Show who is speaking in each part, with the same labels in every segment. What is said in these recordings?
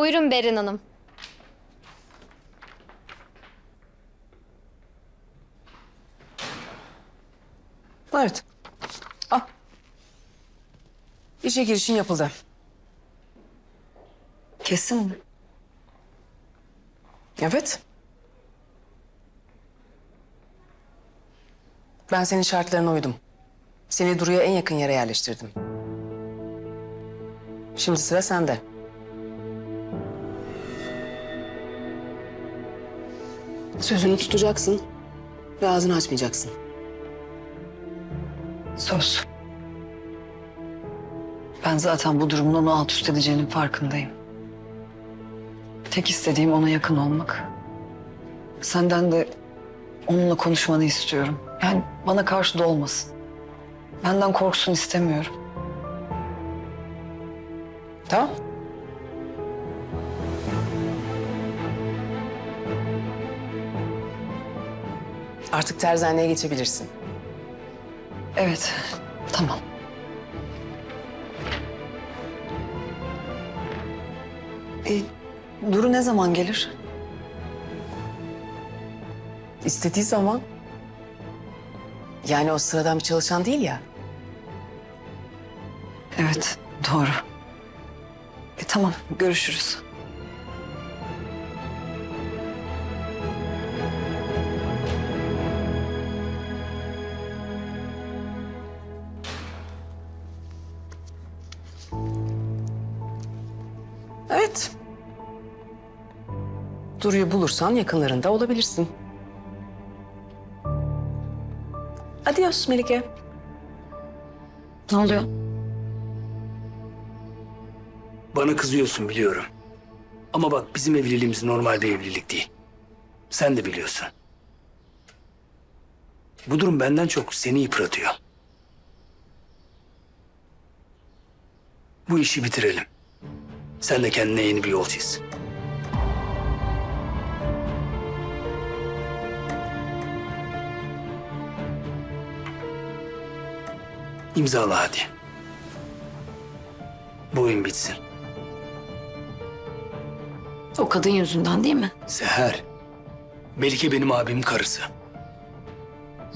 Speaker 1: Buyurun Berin Hanım.
Speaker 2: Evet. Al. İşe girişin yapıldı.
Speaker 3: Kesin mi?
Speaker 2: Evet. Ben senin şartlarına uydum. Seni Duru'ya en yakın yere yerleştirdim. Şimdi sıra sende. Sözünü tutacaksın ve ağzını açmayacaksın.
Speaker 3: Söz. Ben zaten bu durumun onu alt üst edeceğinin farkındayım. Tek istediğim ona yakın olmak. Senden de onunla konuşmanı istiyorum. Yani bana karşı da olmasın. Benden korksun istemiyorum.
Speaker 2: Tamam. Artık terzaneye geçebilirsin.
Speaker 3: Evet, tamam. E, Duru ne zaman gelir?
Speaker 2: İstediği zaman. Yani o sıradan bir çalışan değil ya.
Speaker 3: Evet, doğru. E, tamam, görüşürüz.
Speaker 2: Evet. Duru'yu bulursan yakınlarında olabilirsin. Adios Melike.
Speaker 3: Ne oluyor?
Speaker 4: Bana kızıyorsun biliyorum. Ama bak bizim evliliğimiz normal bir evlilik değil. Sen de biliyorsun. Bu durum benden çok seni yıpratıyor. Bu işi bitirelim. Sen de kendine yeni bir yol çiz. İmzala hadi. Bu oyun bitsin.
Speaker 5: O kadın yüzünden değil mi?
Speaker 4: Seher. Melike benim abimin karısı.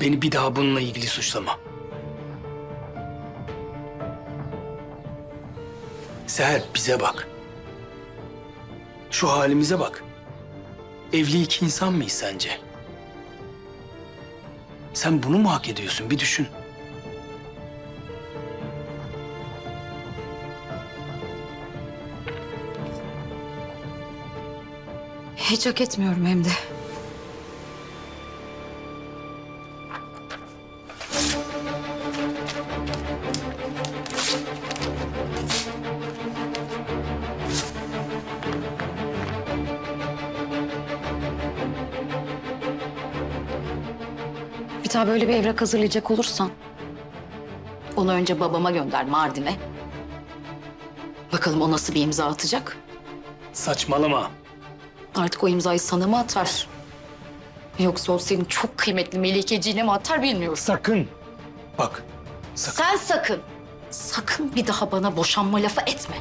Speaker 4: Beni bir daha bununla ilgili suçlama. Seher bize bak. Şu halimize bak. Evli iki insan mıyız sence? Sen bunu mu hak ediyorsun? Bir düşün.
Speaker 5: Hiç hak etmiyorum hem de. Daha böyle bir evrak hazırlayacak olursan... ...onu önce babama gönder Mardin'e. Bakalım o nasıl bir imza atacak.
Speaker 4: Saçmalama.
Speaker 5: Artık o imzayı sana mı atar? Yoksa o senin çok kıymetli melikeciğine mi atar bilmiyorum.
Speaker 4: Sakın. Bak. Sakın.
Speaker 5: Sen sakın, sakın bir daha bana boşanma lafı etme.